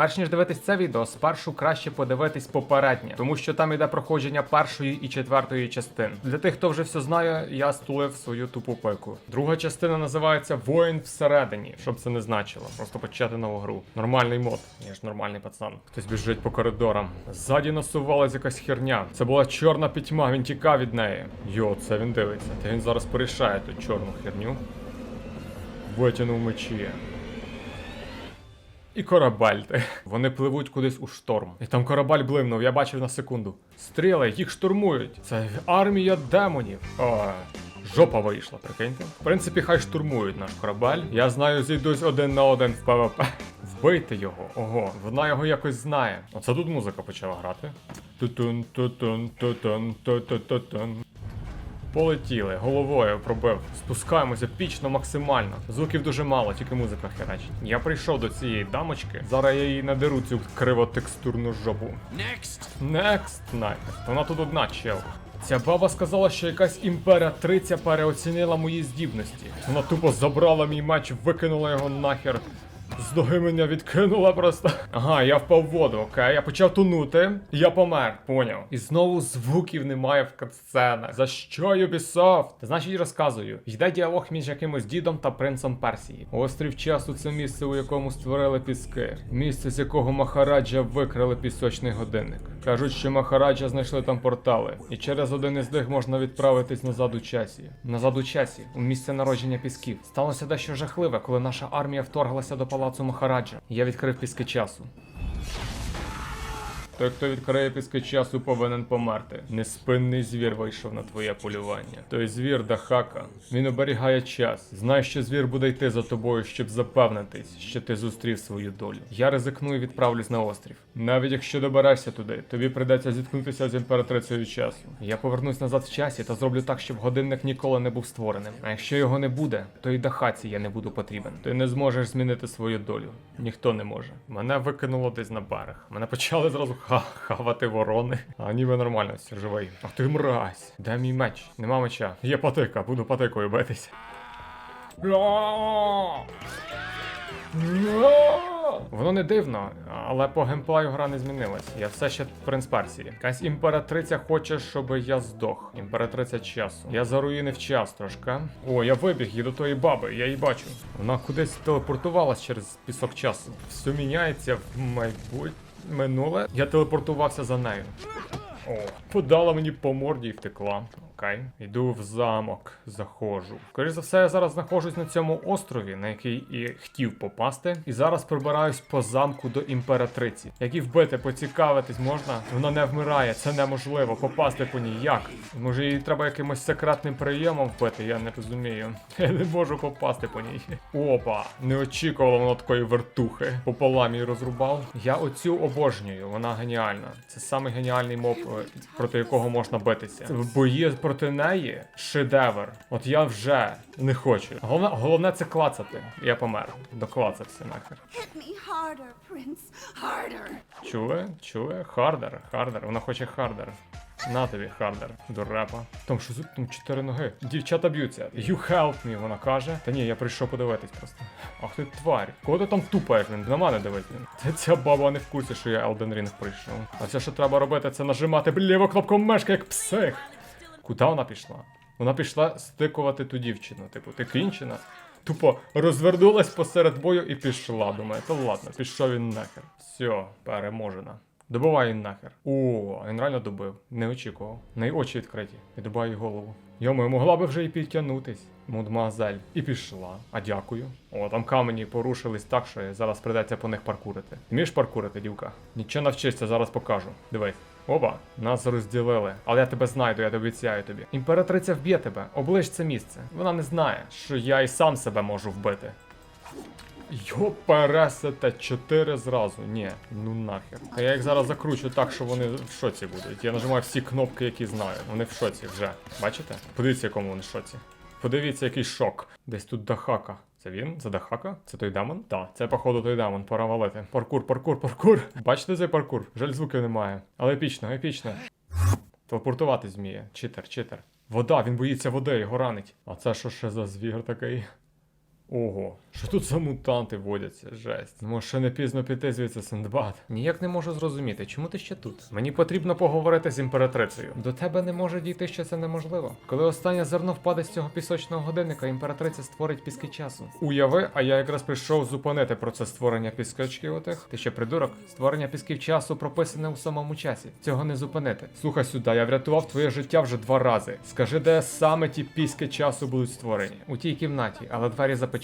Перш ніж дивитись це відео, спершу краще подивитись попереднє, тому що там іде проходження першої і четвертої частин. Для тих, хто вже все знає, я стулив свою тупу пику. Друга частина називається Воїн всередині, щоб це не значило. Просто почати нову гру. Нормальний мод. Я ж нормальний пацан. Хтось біжить по коридорам. Ззаді насувалась якась херня. Це була чорна пітьма, він тікав від неї. Йо, це він дивиться. Та він зараз порішає ту чорну херню. Витягнув мечі. І корабель. Вони пливуть кудись у шторм. І там корабель блимнув, я бачив на секунду. Стріли, їх штурмують. Це армія демонів. О, жопа вийшла, прикиньте. В принципі, хай штурмують наш корабель. Я знаю, зійдусь один на один в ПВП. Вбийте його. Ого, вона його якось знає. Оце тут музика почала грати. Тутун, тутун, тутун, тутун. Полетіли, головою пробив. Спускаємося пічно максимально. Звуків дуже мало, тільки музика херачить. Я прийшов до цієї дамочки. Зараз я її надеру цю кривотекстурну жопу. Next. Next Night. Вона тут одна чел. Ця баба сказала, що якась імператриця переоцінила мої здібності. Вона тупо забрала мій меч, викинула його нахер. З ноги мене відкинула просто. Ага, я впав в воду, окей. Я почав тонути, я помер, поняв. І знову звуків немає в катсценах. За що Ubisoft? Значить, розказую. Йде діалог між якимось дідом та принцем Персії. Острів часу це місце, у якому створили піски. Місце, з якого Махараджа викрали пісочний годинник. Кажуть, що Махараджа знайшли там портали, і через один із них можна відправитись назад у часі. Назад у часі, у місце народження пісків. Сталося дещо жахливе, коли наша армія вторглася до палацу Махараджа. Я відкрив піски часу. Той, хто відкриє піски часу, повинен померти. Неспинний звір вийшов на твоє полювання. Той звір Дахака. Він оберігає час. Знай, що звір буде йти за тобою, щоб запевнитись, що ти зустрів свою долю. Я ризикну і відправлюсь на острів. Навіть якщо доберешся туди, тобі прийдеться зіткнутися з імператрицею часу. Я повернусь назад в часі та зроблю так, щоб годинник ніколи не був створеним. А якщо його не буде, то і Дахаці я не буду потрібен. Ти не зможеш змінити свою долю. Ніхто не може. Мене викинуло десь на берег. Мене почали зразу ха хавати ворони. А ніби нормально, живий. Ах ти мразь. Де мій меч? Нема меча. Є патика, буду патикою битися. Воно не дивно, але по геймплею гра не змінилась. Я все ще принц Персії. Якась імператриця хоче, щоб я здох. Імператриця часу. Я заруїнив час трошки. О, я вибіг і до тої баби, я її бачу. Вона кудись телепортувалась через пісок часу. Все міняється в майбутнє. Минуле. Я телепортувався за нею. О, подала мені по морді і втекла. Окей, йду в замок, заходжу. Скоріше за все, я зараз знаходжусь на цьому острові, на який і хотів попасти. І зараз прибираюсь по замку до імператриці. Як і вбити, поцікавитись можна. Вона не вмирає, це неможливо. Попасти по ній як? Може її треба якимось секретним прийомом вбити, я не розумію. Я не можу попасти по ній. Опа, не очікувало воно такої вертухи. Пополам її розрубав. Я оцю обожнюю, вона геніальна. Це самий геніальний моб, е, проти якого можна битися. Бої проти неї шедевр. От я вже не хочу. Головне, головне це клацати. Я помер. Доклацався нахер. Hit me harder, Prince. Harder. Чули? Чули? Хардер, хардер. Вона хоче хардер. На тобі, хардер, дурепа. Там що там чотири ноги. Дівчата б'ються. You help me, вона каже. Та ні, я прийшов подивитись просто. Ах ти тварь. Кого ти там тупаєш, він? На мене дивись, він. Та ця баба не в курсі, що я Elden Ring прийшов. А все, що треба робити, це нажимати ліву кнопку мешка, як псих. Куди вона пішла? Вона пішла стикувати ту дівчину. Типу, ти кінчена. Тупо розвернулась посеред бою і пішла. Думаю, то ладно, пішов він нахер. Все, переможена. Добивай її нахер. О, він реально добив. Не очікував. Неї очі відкриті. І добиває голову. Йому могла би вже і підтягнутись. Мудмазель. І пішла. А дякую. О, там камені порушились так, що зараз придеться по них паркурити. Вмієш паркурити, дівка? Нічого навчишся, зараз покажу.Дивись. Опа, нас розділили. Але я тебе знайду, я обіцяю тобі. Імператриця вб'є тебе, оближ це місце. Вона не знає, що я і сам себе можу вбити. Йо пересете чотири зразу. Ні, ну нахер. А я їх зараз закручу так, що вони в шоці будуть. Я нажимаю всі кнопки, які знаю. Вони в шоці вже. Бачите? Подивіться, якому вони в шоці. Подивіться, який шок. Десь тут Дахака. Це він? Це Дахака? Це той дамон? Так, це походу той дамон, пора валити. Паркур, паркур, паркур. Бачите цей паркур? Жаль, звуків немає. Але епічно, епічно. Телепортувати зміє. Читер, читер. Вода, він боїться води, його ранить. А це що ще за звір такий? Ого, що тут за мутанти водяться? Жесть. Може, ще не пізно піти звідси Синдбад. Ніяк не можу зрозуміти, чому ти ще тут? Мені потрібно поговорити з імператрицею. До тебе не може дійти, що це неможливо. Коли останнє зерно впаде з цього пісочного годинника, імператриця створить піски часу. Уяви, а я якраз прийшов зупинити процес створення піскачків отих. Ти ще придурок? Створення пісків часу прописане у самому часі. Цього не зупинити. Слухай сюди, я врятував твоє життя вже два рази. Скажи, де саме ті піски часу будуть створені? У тій кімнаті, але двері запечатані.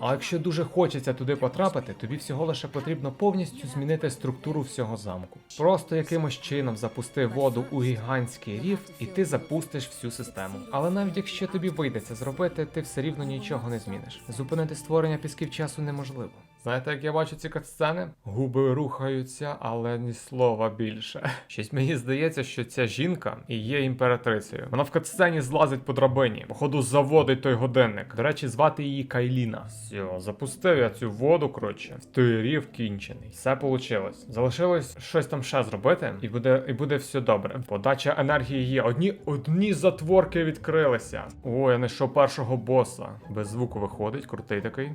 А якщо дуже хочеться туди потрапити, тобі всього лише потрібно повністю змінити структуру всього замку. Просто якимось чином запусти воду у гігантський рів, і ти запустиш всю систему. Але навіть якщо тобі вийде це зробити, ти все рівно нічого не зміниш. Зупинити створення пісків часу неможливо. Знаєте, як я бачу ці катсцени? Губи рухаються, але ні слова більше. Щось мені здається, що ця жінка і є імператрицею. Вона в катсцені злазить по драбині, походу заводить той годинник. До речі, звати її Кайліна. Все, запустив я цю воду, коротше. В той рів кінчений. Все вийшло. Залишилось щось там ще зробити, і буде, і буде все добре. Подача енергії є. Одні одні затворки відкрилися. О, я знайшов першого боса. Без звуку виходить, крутий такий.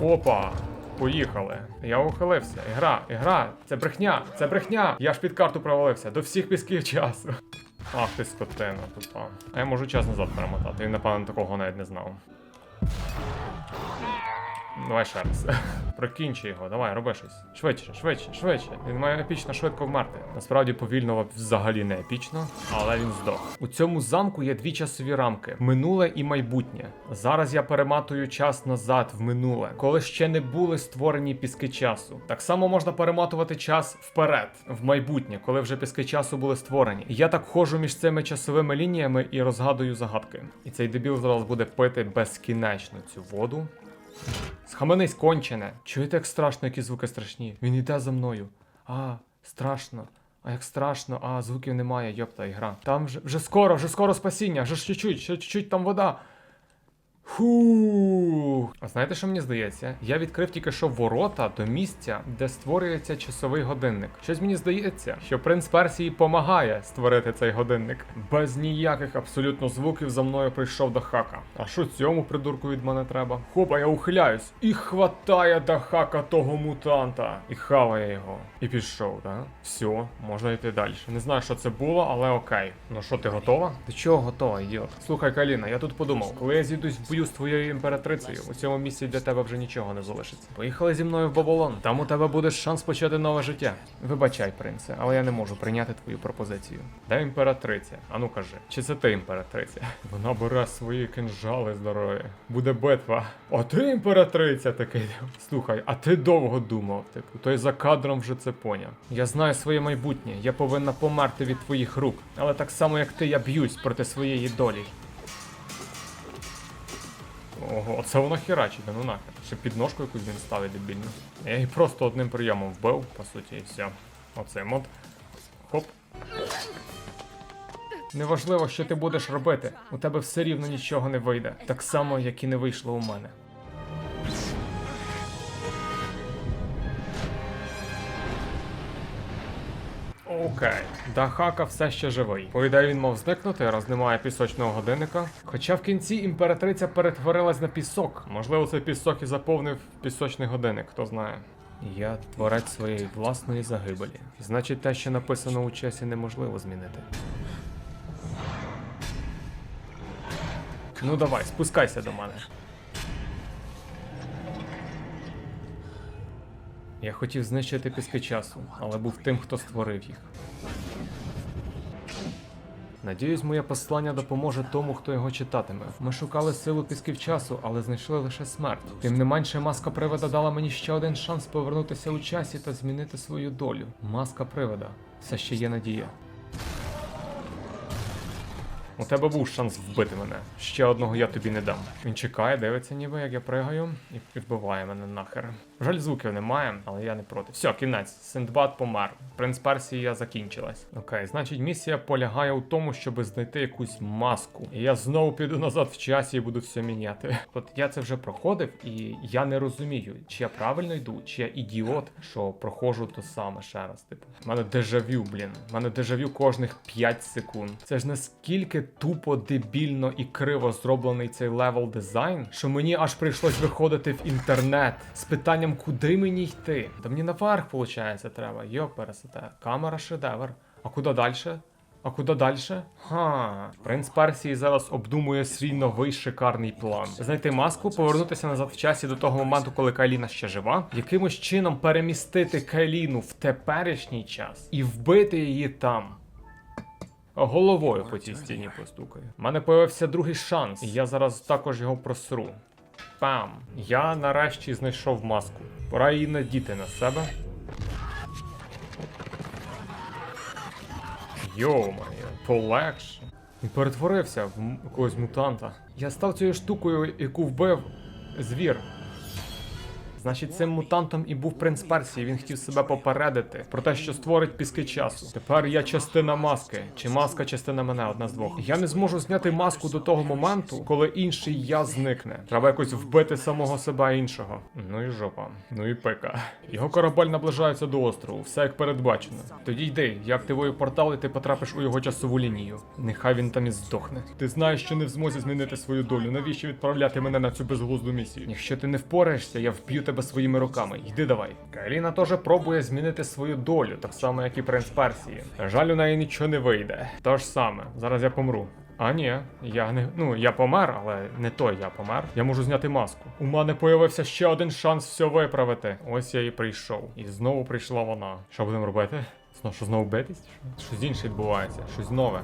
Опа! Поїхали. Я ухилився. Ігра, ігра, це брехня, це брехня. Я ж під карту провалився до всіх пісків часу. Ах ти скотина тупа. А я можу час назад перемотати. Він, напевно, такого навіть не знав. Давай ще раз. Прокінчи його, давай, роби щось. Швидше, швидше, швидше. Він має епічно швидко вмерти. Насправді повільно взагалі не епічно, але він здох. У цьому замку є дві часові рамки: минуле і майбутнє. Зараз я перематую час назад в минуле, коли ще не були створені піски часу. Так само можна перематувати час вперед, в майбутнє, коли вже піски часу були створені. Я так ходжу між цими часовими лініями і розгадую загадки. І цей дебіл зараз буде пити безкінечно цю воду. Схаменись кончене. Чуєте, як страшно, які звуки страшні? Він йде за мною. А, страшно. А як страшно, а звуків немає, йопта ігра. Там вже, вже скоро, вже скоро спасіння, вже ж чуть-чуть, ще чуть-чуть там вода. Фу. А знаєте, що мені здається? Я відкрив тільки що ворота до місця, де створюється часовий годинник. Щось мені здається, що принц Персії помагає створити цей годинник. Без ніяких абсолютно звуків за мною прийшов до хака. А що цьому придурку від мене треба? Хопа, я ухиляюсь. І хватає до хака того мутанта. І хаває його. І пішов, так? Все, можна йти далі. Не знаю, що це було, але окей. Ну що, ти готова? До чого готова, ідіот? Слухай, Каліна, я тут подумав, коли я зійдусь в бою з твоєю імператрицею, у цьому місці для тебе вже нічого не залишиться. Поїхали зі мною в Баболон. Там у тебе буде шанс почати нове життя. Вибачай, принце, але я не можу прийняти твою пропозицію. Де імператриця? Ану кажи, чи це ти імператриця? Вона бере свої кинжали здорові. Буде битва. А ти імператриця такий. Слухай, а ти довго думав, типу, той за кадром вже це поняв. Я знаю своє майбутнє, я повинна померти від твоїх рук, але так само як ти, я б'юсь проти своєї долі. Ого, оце воно херачить, ну нахер. Ще підножку якусь він ставить дебільно. Я її просто одним прийомом вбив, по суті, і все. Оцей мод. Хоп. Неважливо, що ти будеш робити, у тебе все рівно нічого не вийде. Так само, як і не вийшло у мене. Окей, Дахака все ще живий. По ідеї він мав зникнути, раз немає пісочного годинника. Хоча в кінці імператриця перетворилась на пісок. Можливо, цей пісок і заповнив пісочний годинник, хто знає. Я творець своєї власної загибелі. Значить, те, що написано у часі, неможливо змінити. Ну давай, спускайся до мене. Я хотів знищити піски часу, але був тим, хто створив їх. Надіюсь, моє послання допоможе тому, хто його читатиме. Ми шукали силу пісків часу, але знайшли лише смерть. Тим не менше, маска привода дала мені ще один шанс повернутися у часі та змінити свою долю. Маска привода. Все ще є надія. У тебе був шанс вбити мене. Ще одного я тобі не дам. Він чекає, дивиться ніби, як я пригаю, і відбиває мене нахер. Жаль, звуків немає, але я не проти. Все, кінець. Синдбад помер. Принц Персія закінчилась. Окей, значить, місія полягає у тому, щоб знайти якусь маску. І я знову піду назад в часі і буду все міняти. От я це вже проходив, і я не розумію, чи я правильно йду, чи я ідіот, що проходжу то саме ще раз. Типу, у мене дежавю, блін. У мене дежавю кожних 5 секунд. Це ж наскільки тупо дебільно і криво зроблений цей левел дизайн, що мені аж прийшлось виходити в інтернет з питанням, куди мені йти. Та мені наверх, виходить, треба. Йо, пересете. Камера шедевр. А куди далі? А куди далі? Ха, принц Персії зараз обдумує свій новий шикарний план. Знайти маску, повернутися назад в часі до того моменту, коли Кайліна ще жива, якимось чином перемістити Кайліну в теперішній час і вбити її там. Головою по цій стіні постукаю. У мене появився другий шанс, і я зараз також його просру. Пам! Я нарешті знайшов маску. Пора її надіти на себе. Йо-моє, полегше. Він перетворився в якогось мутанта. Я став цією штукою, яку вбив звір. Значить, цим мутантом і був принц Персії. Він хотів себе попередити про те, що створить піски часу. Тепер я частина маски, чи маска частина мене, одна з двох. Я не зможу зняти маску до того моменту, коли інший я зникне. Треба якось вбити самого себе іншого. Ну і жопа, ну і пика. Його корабель наближається до острову, все як передбачено. Тоді йди, я активую портал, і ти потрапиш у його часову лінію. Нехай він там і здохне. Ти знаєш, що не в змозі змінити свою долю. Навіщо відправляти мене на цю безглузду місію? Якщо ти не впораєшся, я вб'ю тебе своїми руками. Йди давай. Кайліна теж пробує змінити свою долю, так само, як і принц Персії. Жаль, у неї нічого не вийде. То ж саме, зараз я помру. А ні, я не. Ну, я помер, але не той я помер. Я можу зняти маску. У мене появився ще один шанс все виправити. Ось я і прийшов. І знову прийшла вона. Що будемо робити? Знову що знову битись? Щось інше відбувається, щось нове.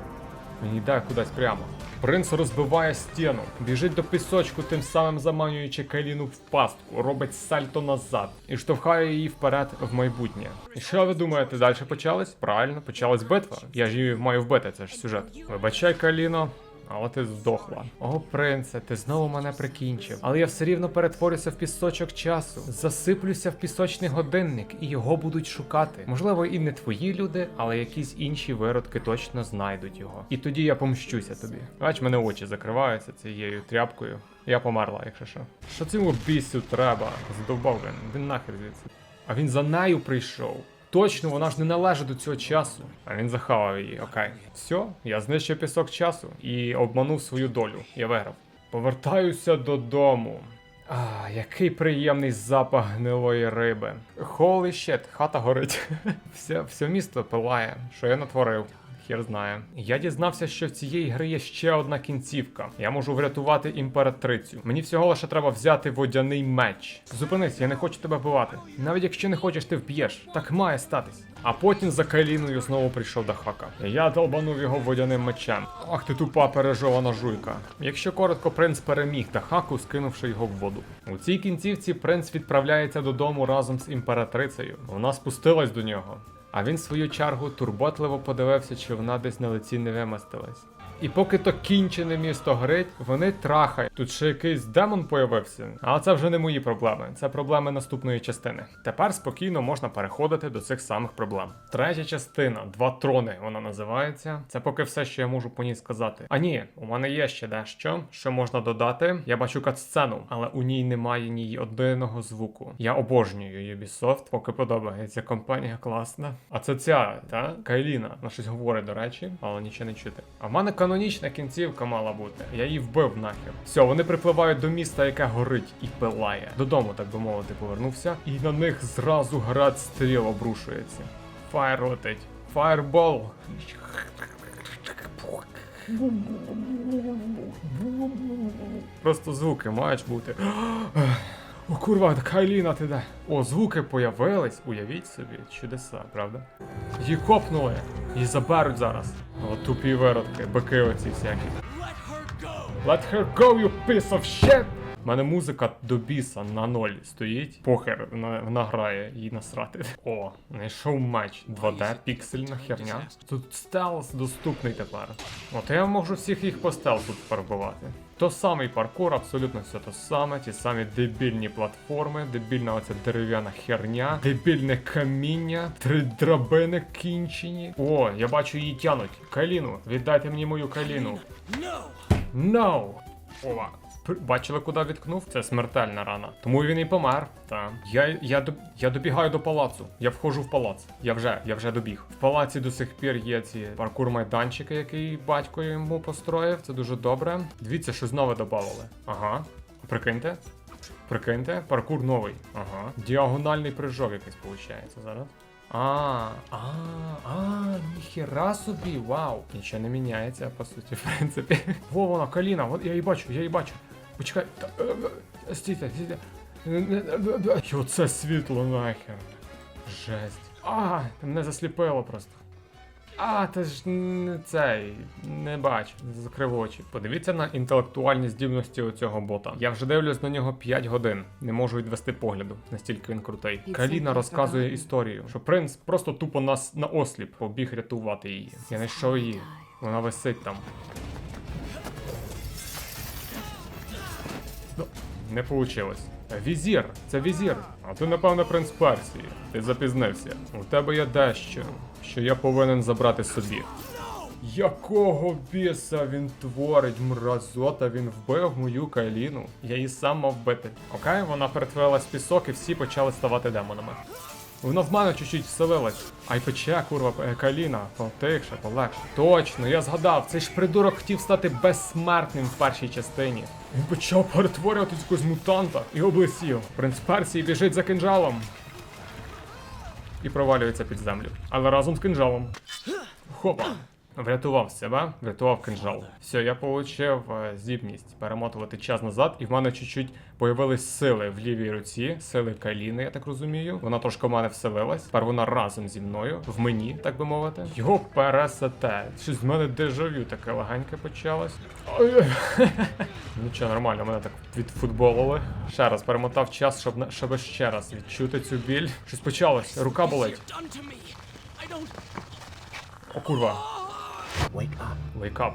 Він йде кудись прямо. Принц розбиває стіну, біжить до пісочку, тим самим заманюючи Кайліну в пастку, робить сальто назад і штовхає її вперед в майбутнє. І що ви думаєте, далі почалось? Правильно, почалась битва. Я ж її маю вбити, це ж сюжет. Вибачай, Кайліно. Але ти здохла. О, принце, ти знову мене прикінчив. Але я все рівно перетворюся в пісочок часу. Засиплюся в пісочний годинник, і його будуть шукати. Можливо, і не твої люди, але якісь інші виродки точно знайдуть його. І тоді я помщуся тобі. Бач, мене очі закриваються цією тряпкою. Я померла, якщо що. Що цьому бісю треба? Задовбав він. Він нахер звідси. А він за нею прийшов. Точно, вона ж не належить до цього часу. А він захавав її. Окей. Все, я знищив пісок часу і обманув свою долю. Я виграв. Повертаюся додому. А, який приємний запах гнилої риби. Holy shit, хата горить. все, все місто пилає. Що я натворив? Хер знає. Я дізнався, що в цієї гри є ще одна кінцівка. Я можу врятувати імператрицю. Мені всього лише треба взяти водяний меч. Зупинись, я не хочу тебе вбивати. Навіть якщо не хочеш, ти вб'єш. Так має статись. А потім за Кайліною знову прийшов до хака. Я долбанув його водяним мечем. Ах ти тупа пережована жуйка. Якщо коротко, принц переміг Дахаку, скинувши його в воду. У цій кінцівці принц відправляється додому разом з імператрицею. Вона спустилась до нього. А він в свою чергу турботливо подивився, чи вона десь на лиці не вимастилась. І поки то кінчене місто горить, вони трахають. Тут ще якийсь демон появився. Але це вже не мої проблеми, це проблеми наступної частини. Тепер спокійно можна переходити до цих самих проблем. Третя частина, два трони, вона називається. Це поки все, що я можу по ній сказати. А ні, у мене є ще дещо, що можна додати. Я бачу катсцену, але у ній немає ні одного звуку. Я обожнюю Ubisoft, поки подобається. Компанія класна. А це ця, та Кайліна. Вона щось говорить, до речі, але нічого не чути. А в мене канонічна кінцівка мала бути. Я її вбив нахер. Все, вони припливають до міста, яке горить і пилає. Додому, так би мовити, повернувся. І на них зразу град стріл обрушується. Фаєр летить. Фаєрбол. Просто звуки мають бути. О, курва, Кайліна ти де? О, звуки появились. Уявіть собі, чудеса, правда? Її копнули, її заберуть зараз. О, тупі виродки, бики оці всякі. Let her go, you piece of shit! У мене музика до біса на ноль стоїть. Похер, вона, вона грає, їй насрати. О, знайшов меч. 2D, піксельна херня. Тут стелс доступний тепер. От я можу всіх їх по стелсу тепер вбивати. То самий паркур, абсолютно все то саме, ті самі дебільні платформи, дебільна оця дерев'яна херня, дебільне каміння, три драбини кінчені. О, я бачу її тянуть. Каліну, віддайте мені мою каліну. No! Ова. Бачили, куди відкнув? Це смертельна рана. Тому він і помер. Та. Я, я, я добігаю до палацу. Я входжу в палац. Я вже, я вже добіг. В палаці до сих пір є ці паркур-майданчики, який батько йому построїв. Це дуже добре. Дивіться, що знову додавали. Ага. Прикиньте. Прикиньте, паркур новий. Ага. Діагональний прыжок якийсь виходить зараз. А, а, а, ніхера собі, вау. Нічого не міняється, по суті, в принципі. Во, вона, коліна, от я її бачу, я її бачу. Почекай. е, е, Стійте, стійте. І оце світло нахер. Жесть. А, мене засліпило просто. А, ти ж не цей, не бачу, закрив очі. Подивіться на інтелектуальні здібності у цього бота. Я вже дивлюсь на нього 5 годин. Не можу відвести погляду, настільки він крутий. Каліна розказує історію, що принц просто тупо нас на осліп побіг рятувати її. Я знайшов її. Вона висить там. Ну, не вийшло. Візір, це візір. А ти, напевно, принц Персії. Ти запізнився. У тебе є дещо, що я повинен забрати собі. Якого біса він творить, мразота, він вбив мою кайліну. Я її сам мав бити. Окей, вона перетворилась в пісок і всі почали ставати демонами. Вона в мене чуть-чуть вселилась. Ай пече, курва, е, каліна, потихше, полегше. Точно, я згадав, цей ж придурок хотів стати безсмертним в першій частині. Він почав перетворюватись якогось мутанта і облисів. Принц Персії біжить за кинжалом. І провалюється під землю. Але разом з кинжалом. Хопа. Врятував себе, врятував кинжал. Все, я отримав е, здібність перемотувати час назад, і в мене чуть-чуть появились сили в лівій руці, сили Каліни, я так розумію. Вона трошки в мене вселилась. Тепер вона разом зі мною, в мені, так би мовити. Його пересете. Щось з мене дежавю таке легеньке почалось. Нічого, нормально, мене так відфутболили. Ще раз перемотав час, щоб щоб ще раз відчути цю біль. Щось почалось, рука болить. О, курва. Wake up. Wake up,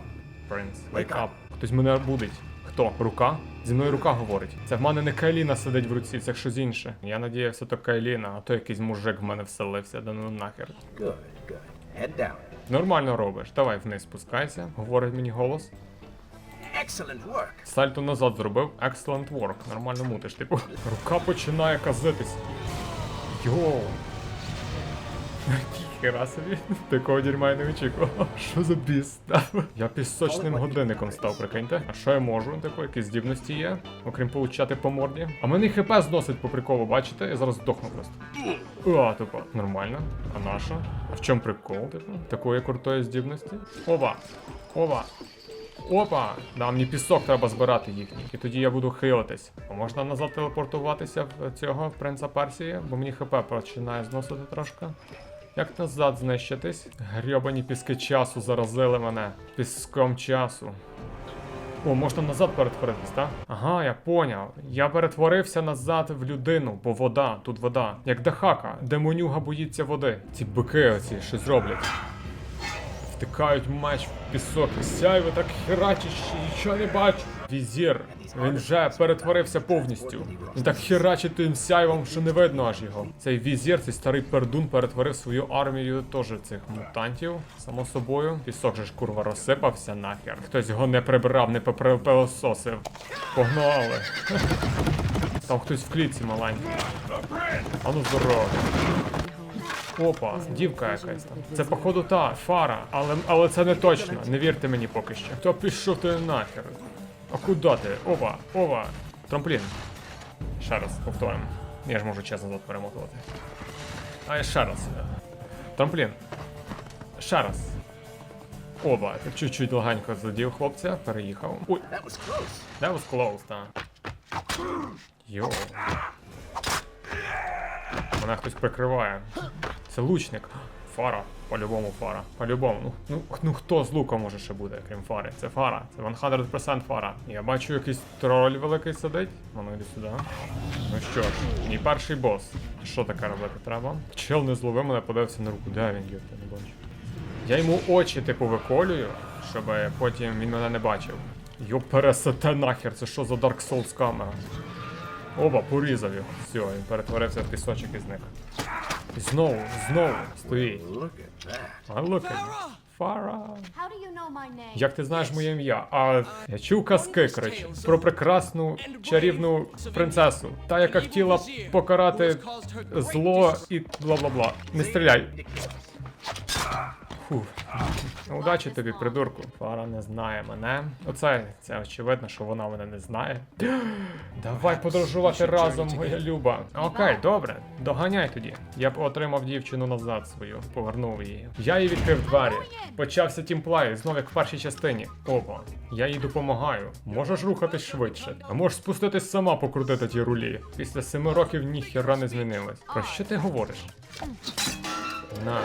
принц. Wake up. Хтось мене будить. Хто? Рука? Зі мною рука говорить. Це в мене не Кайліна сидить в руці, це щось інше. Я надіявся, то Кайліна, а то якийсь мужик в мене вселився, да ну нахер. Good, good. Head down. Нормально робиш, давай вниз спускайся, говорить мені голос. Excellent work. Сальто назад зробив. Excellent work. Нормально мутиш, типу. Рука починає казитись. Йоу. Хера собі. Такого дерьма я не очікував. Що за біс став? Я пісочним годинником став, прикиньте. А що я можу? Типу, які здібності є, окрім получати по морді. А мене хп зносить по приколу, бачите? Я зараз здохну просто. А, типу, нормально. А наша? А в чому прикол, типу? Такої крутої здібності? Оба! Оба! Опа! Да, мені пісок треба збирати їхній. І тоді я буду хилитись. А можна назад телепортуватися в цього принца Персії, бо мені хп починає зносити трошки. Як назад знищитись? Грьобані піски часу заразили мене піском часу. О, можна назад перетворитись, так? Ага, я поняв. Я перетворився назад в людину, бо вода, тут вода. Як Дахака, демонюга боїться води. Ці бики оці щось роблять. Втикають меч в пісок, сяйво так херачить, нічого не бачу. Візір, він вже перетворився повністю. Він так херачить тим сяйвом, що не видно аж його. Цей візір, цей старий пердун перетворив свою армію теж цих мутантів, само собою. Пісок же ж курва розсипався нахер. Хтось його не прибрав, не попилососив. Погнали. Там хтось в клітці маленький. А ну здорово. Опа, дівка якась там. Це походу та фара, але, але це не точно. Не вірте мені поки що. Та пішов ти нахер. А куди ти? Опа, опа. Трамплін. Ще раз, повторимо. Я ж можу час назад перемотувати. А ще раз. Трамплін. Ще раз. Так чуть-чуть легенько задів хлопця, переїхав. Ой, That was close. that was close, так. Йоу. Мене хтось прикриває. Це лучник. фара. По-любому фара. По-любому. Ну, ну, ну хто з луком може ще буде, крім фари? Це фара. Це 100% фара. Я бачу якийсь троль великий сидить. Воно йде сюди. Ну що ж, мій перший бос. Що таке робити треба? Чел не зловив мене, подивився на руку. Де він є? Не бачу. Я йому очі, типу, виколюю, щоб потім він мене не бачив. Йоп пересете нахер, це що за Dark Souls камера? Оба, порізав його. Все, він перетворився в пісочок і зник. Знову, знову, стоїть. Look at that. Фара. Як ти знаєш моє ім'я? А я чув казки, коротше, про прекрасну чарівну принцесу, та яка хотіла покарати зло і бла-бла-бла. Не стріляй. Фух. Удачі тобі, придурку. Фара не знає мене. Оце це очевидно, що вона мене не знає. Давай подорожувати разом, моя люба. Окей, добре, доганяй тоді. Я б отримав дівчину назад свою, повернув її. Я їй відкрив двері. Почався тімплай, знов як в першій частині. Опа, я їй допомагаю. Можеш рухатись швидше, а можеш спуститись сама покрутити ті рулі. Після семи років ніхіра не змінилось. Про що ти говориш? На.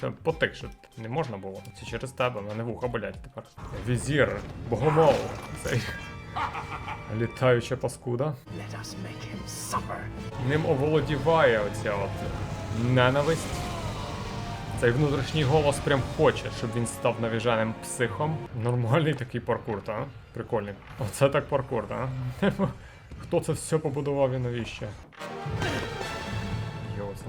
Це потикше. Не можна було. Це через тебе, мене вуха болять тепер. Візір, богомол. Цей. Літаюча паскуда. Let us make him suffer. Ним оволодіває оця от ненависть. Цей внутрішній голос прям хоче, щоб він став навіженим психом. Нормальний такий паркур, та? Прикольний. Оце так паркур, та? Хто це все побудував і навіщо?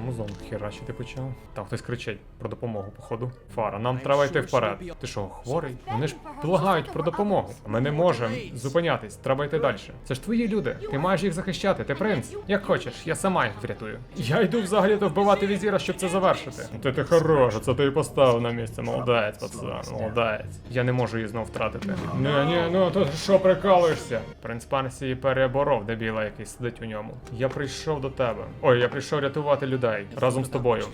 Музон херачити почав. Там хтось кричить про допомогу, походу. Фара, нам треба йти вперед. Ти що, хворий? Вони ж благають про допомогу. Ми не можемо зупинятись, треба йти далі. Це ж твої люди. Ти маєш їх захищати, ти принц. Як хочеш, я сама їх врятую. Я йду взагалі-то вбивати візіра, щоб це завершити. Ти ти хорош, це ти і поставив на місце. Молодець, пацан, молодець. Я не можу її знов втратити. Ні, ні, ну то що прикалуєшся? Принц Парсії переборов дебіла, який сидить у ньому. Я прийшов до тебе. Ой, я прийшов рятувати людей разом з тобою.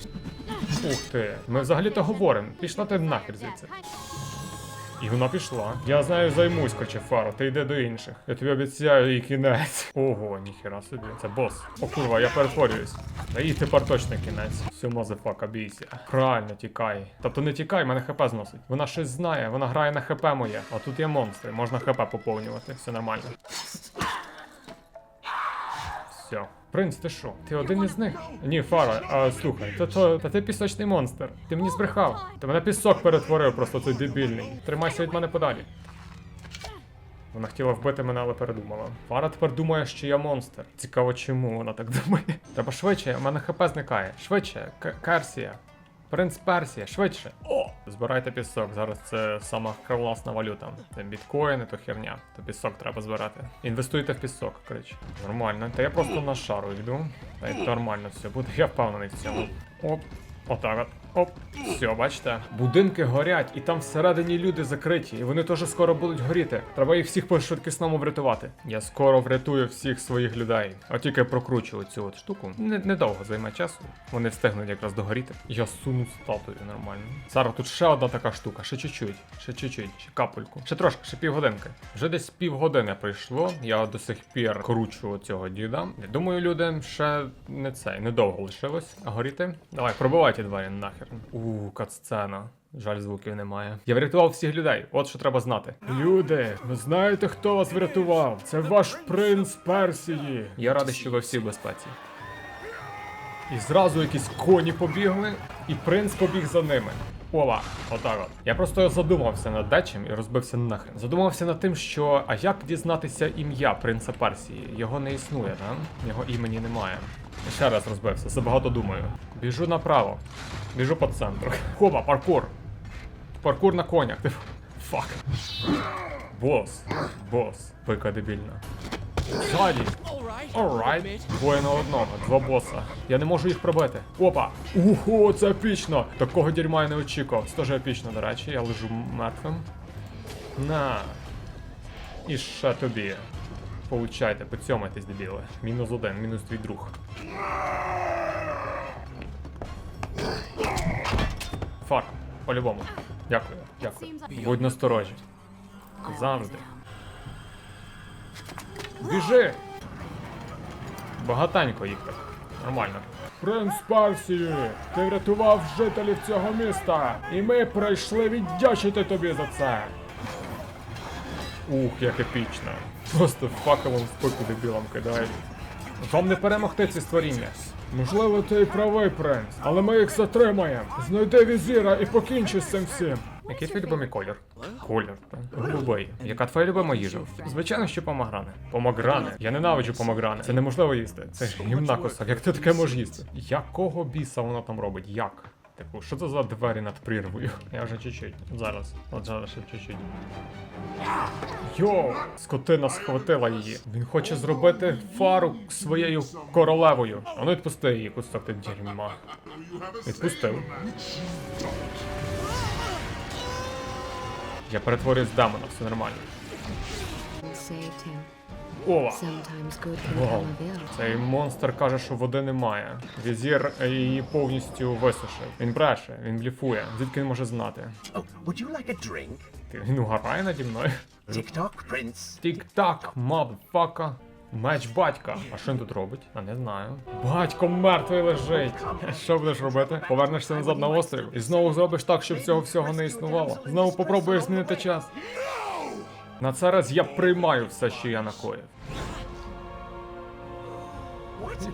Ух ти, ми взагалі-то говоримо. Пішла ти нахер звідси. І вона пішла. Я знаю, займусь, хоче фару, ти йди до інших. Я тобі обіцяю їй кінець. Ого, ніхера собі. Це бос. О, курва, я перетворююсь. Та їй тепер точно кінець. Все, мазефака, бійся. Правильно, тікай. Тобто не тікай, мене хп зносить. Вона щось знає, вона грає на хп моє. А тут є монстри, можна хп поповнювати. Все нормально. Все. Принц, ти що? Ти один із них? Ні, Фара, а слухай, то, то, та ти пісочний монстр. Ти мені збрехав. Ти мене пісок перетворив, просто цей дебільний. Тримайся від мене подалі. Вона хотіла вбити мене, але передумала. Фара тепер думає, що я монстр. Цікаво, чому вона так думає. Треба швидше, у мене хп зникає. Швидше, К- Керсія. Принц Персія, швидше. О! Збирайте пісок. Зараз це сама класна валюта. Це біткоїни, то херня. То пісок треба збирати. Інвестуйте в пісок, крич. Нормально. Та я просто на шару йду. Та й нормально все буде. Я впевнений в цьому. Оп. Отак от. Оп, все, бачите. Будинки горять, і там всередині люди закриті, і вони теж скоро будуть горіти. Треба їх всіх по швидкісному врятувати. Я скоро врятую всіх своїх людей. А тільки прокручую цю от штуку. Не, недовго займе часу. Вони встигнуть якраз догоріти. Я суну статую нормально. Зараз тут ще одна така штука, ще чуть-чуть, ще чуть-чуть, ще капельку. Ще трошки, ще півгодинки. Вже десь півгодини пройшло. Я до сих пір кручу цього діда. Думаю, людям ще не цей, недовго лишилось горіти. Давай, пробивайте двері нахер. У, катсцена. Жаль, звуків немає. Я врятував всіх людей. От що треба знати. Люди, ви знаєте, хто вас врятував? Це ваш принц Персії. Я радий, що ви всі в безпеці. І зразу якісь коні побігли, і принц побіг за ними. Ова, отак от. Я просто задумався над дечим і розбився нахрен. Задумався над тим, що а як дізнатися ім'я принца Персії? Його не існує, да? Його імені немає. Ще раз розбився, забагато думаю. Біжу направо. Біжу по центру. Хоба, паркур. Паркур на конях. Фак. Бос. Бос. Пика дебільна. Ззаді. Admit. Двоє на одного, два боса. Я не можу їх пробити. Опа! Уху, це епічно! Такого дерьма я не очікував. Це теж епічно, до речі, я лежу мертвим. На. І ще тобі. Получайте, поцьомайтесь, дебіли. Мінус один, мінус твій друг. Фар, по-любому. Дякую, дякую. Будь насторожі. Завжди. Біжи! Багатенько їх так. Нормально. Принц Персії, ти врятував жителів цього міста, і ми прийшли віддячити тобі за це. Ух, як епічно. Просто факелом в спику дебілам кидають. Вам не перемогти ці створіння. Можливо, ти і правий принц, але ми їх затримаємо. Знайди візіра і покінчи з цим всім. Який твій любимий колір? Колір. Голубий. Яка твоя любима їжа? Звичайно, що помаграни. Помаграни. Я ненавиджу помаграни. Це неможливо їсти. Це ж гімна кусок. Як ти таке можеш їсти? Якого біса вона там робить? Як? Типу, що це за двері над прірвою? Я вже чуть-чуть. Зараз. От зараз ще чуть-чуть. Йоу, скотина схватила її. Він хоче зробити фару своєю королевою. А ну відпусти її, кусок ти дерьма. Відпустив. Я перетворююсь в демона, все нормально. О! Вау. Цей монстр каже, що води немає. Візір її повністю висушив. Він бреше, він бліфує. Звідки він може знати? Oh, would you like a drink? Ти- Він угарає наді мною. Тік-так, принц. Тік-так, мадфака. Меч батька. А що він тут робить? А не знаю. Батько мертвий лежить. Що будеш робити? Повернешся назад на острів і знову зробиш так, щоб цього всього не існувало. Знову попробуєш змінити час. На це раз я приймаю все, що я накоїв.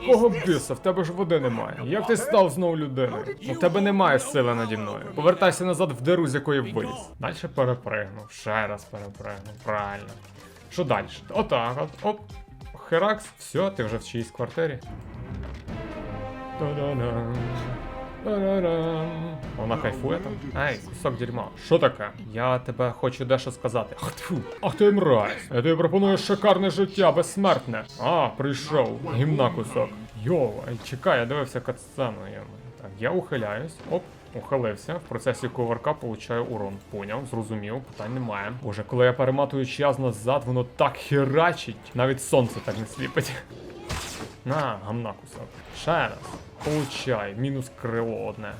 Якого біса? В тебе ж води немає. Як ти став знову людиною? У тебе немає сили наді мною. Повертайся назад в диру, з якої виліз. Далі перепригнув, ще раз перепригнув. Правильно. Що далі? Отак, от, оп. Херакс, все, ти вже в чиїсь квартирі. Вона кайфує там? Ей, кусок дерьма. Що таке? Я тебе хочу дещо сказати. Ах тьфу. Ах ти мразь. Я тобі пропоную шикарне життя, безсмертне. А, прийшов. Гімна кусок. Йоу, ай, чекай, я дивився катсцену. Так, я ухиляюсь. Оп. Ухилився, в процесі кувырка получаю урон. Поняв, зрозумів, питань немає. Боже, коли я перематую час назад, воно так херачить. Навіть сонце так не сліпить. На, гамна кусок. Ще раз. Получай. Мінус крило одне.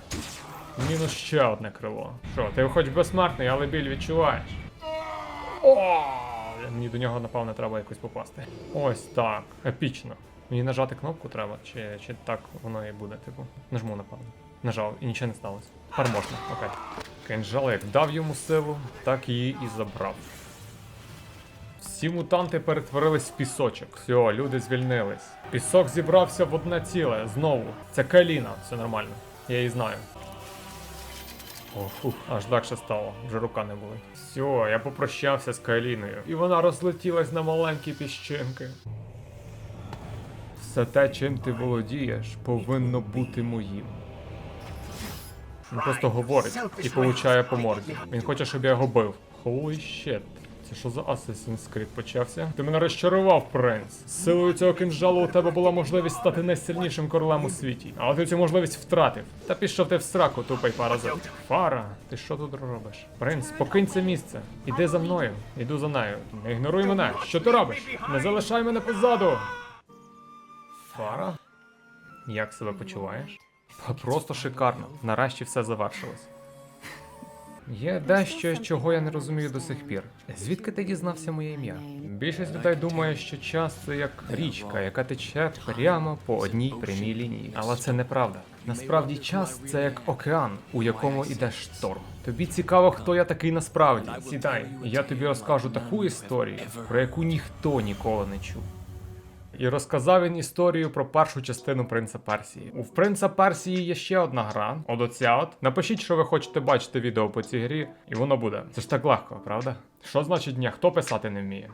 Мінус ще одне крило. Що, ти хоч безсмертний, але біль відчуваєш. О! Мені до нього, напевно, треба якось попасти. Ось так. Епічно. Мені нажати кнопку треба, чи, чи так воно і буде, типу. Нажму, напевно. Нажав, і нічого не сталося. Тепер можна, окей. Кинжал як дав йому силу, так її і забрав. Всі мутанти перетворились в пісочок. Все, люди звільнились. Пісок зібрався в одне ціле знову. Це Каліна, все нормально. Я її знаю. О, аж легше стало, вже рука не болить. Все, я попрощався з Каліною. І вона розлетілась на маленькі піщинки. Все те, чим ти володієш, повинно бути моїм. Він просто говорить і получає по морді. Він хоче, щоб я його бив. Holy shit. Це що за Assassin's Creed почався? Ти мене розчарував, принц. З силою цього кинжалу у тебе була можливість стати найсильнішим королем у світі. Але ти цю можливість втратив. Та пішов ти в сраку, тупий паразит. Фара, ти що тут робиш? Принц, покинь це місце. Іди за мною. Іду за нею. Не ігноруй мене. Що ти робиш? Не залишай мене позаду. Фара? Як себе почуваєш? Просто шикарно. Нарешті все завершилось. Є дещо, чого я не розумію до сих пір. Звідки ти дізнався моє ім'я? Більшість людей думає, що час це як річка, яка тече прямо по одній прямій лінії. Але це неправда. Насправді час це як океан, у якому іде шторм. Тобі цікаво, хто я такий насправді. Сідай, я тобі розкажу таку історію, про яку ніхто ніколи не чув. І розказав він історію про першу частину принца Персії. У принца Персії є ще одна гра. От оця от. Напишіть, що ви хочете бачити відео по цій грі, і воно буде. Це ж так легко, правда? Що значить ні, хто писати не вміє?